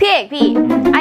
พี่เอกพี่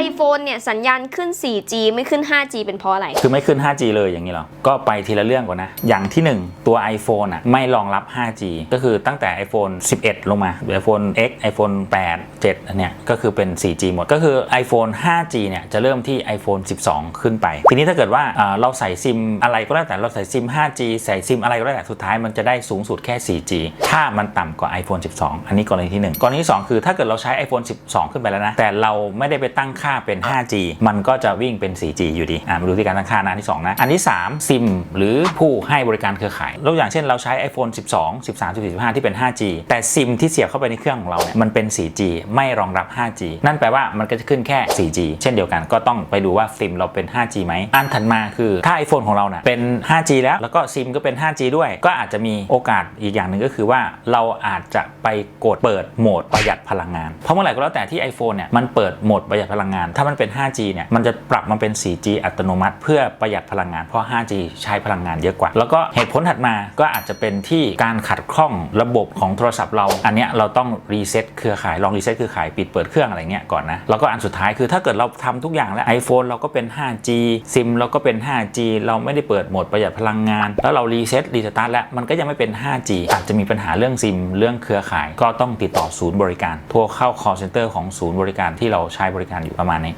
iPhone เนี่ยสัญญาณขึ้น 4G ไม่ขึ้น 5G เป็นเพราะอะไร คือไม่ขึ้น 5G เลยอย่างนี้หรอ ก็ไปทีละเรื่องก่อนนะ อย่างที่ 1 ตัว iPhone อะไม่รองรับ 5G ก็คือตั้งแต่ iPhone 11 ลงมา iPhone X iPhone 8 7อันเนี้ยก็คือเป็น 4G หมด ก็คือ iPhone 5G เนี่ยจะเริ่มที่ iPhone 12 ขึ้นไป ทีนี้ถ้าเกิดว่าอ่าเราใส่ซิมอะไรก็แล้วแต่เราใส่ซิม 5G ใส่ซิมอะไรก็แล้วแต่สุดท้ายมันจะได้สูงสุดแค่ 4G ถ้ามันต่ำกว่า iPhone 12 อันนี้กรณีที่ 1 กรณีที่ 2 คือถ้าเกิดเราใช้ iPhone 12 ขึ้นไปแล้วนะแต่เราไม่ได้ไปตั้งค่าเป็น 5G มันก็จะวิ่งเป็น 4G อยู่ดีอ่ามาดูที่การตั้งค่านะอันที่ 2 นะ อันที่ 3 ซิมหรือผู้ให้บริการเครือข่ายยกอย่างเช่นเราใช้ iPhone 12 13 14 15 ที่เป็น 5G แต่ซิมที่เสียบเข้าไปในเครื่องของเราเนี่ยมันเป็น 4G ไม่รองรับ 5G นั่นแปลว่ามันก็จะขึ้นแค่ 4G เช่นเดียวกันก็ต้องไปดูว่าซิมเราเป็น 5G ไหมอันถัดมาคือถ้า iPhone ของเราเนี่ยเป็น 5G แล้วแล้วก็ซิมก็เป็น 5G ด้วย ก็อาจจะมีโอกาสอีกอย่างหนึ่งก็คือว่าเราอาจจะไปกดเปิดโหมดประหยัดพลังงาน เพราะเมื่อไหร่ก็แล้วแต่ที่ iPhone เนี่ยมันเปิดโหมดประหยัดพลังงาน ถ้ามันเป็น 5G เนี่ยมันจะปรับมาเป็น 4G อัตโนมัติ เพื่อประหยัดพลังงานเพราะ 5G ใช้พลังงานเยอะกว่า แล้วก็เหตุผลถัดมาก็อาจจะเป็นที่การขัดข้องระบบของโทรศัพท์เรา อันเนี้ยเราต้องรีเซ็ตเครือข่ายลองรีเซ็ตเครือข่ายปิดเปิดเครื่องอะไรเงี้ยก่อนนะแล้วก็อันสุดท้ายคือถ้าเกิดเราทำทุกอย่างแล้ว iPhone เราก็เป็น 5G ซิมเราก็เป็น 5G เราไม่ได้เปิดโหมดประหยัดพลังงาน แล้วเรารีเซ็ตรีสตาร์ทแล้วมันก็ยังไม่เป็น 5G อาจจะมีปัญหาเรื่องซิมเรื่องเครือข่าย ก็ต้องติดต่อศูนย์บริการโทรเข้า call center ของศูนย์บริการที่เราใช้บริการอยู่ประมาณนี้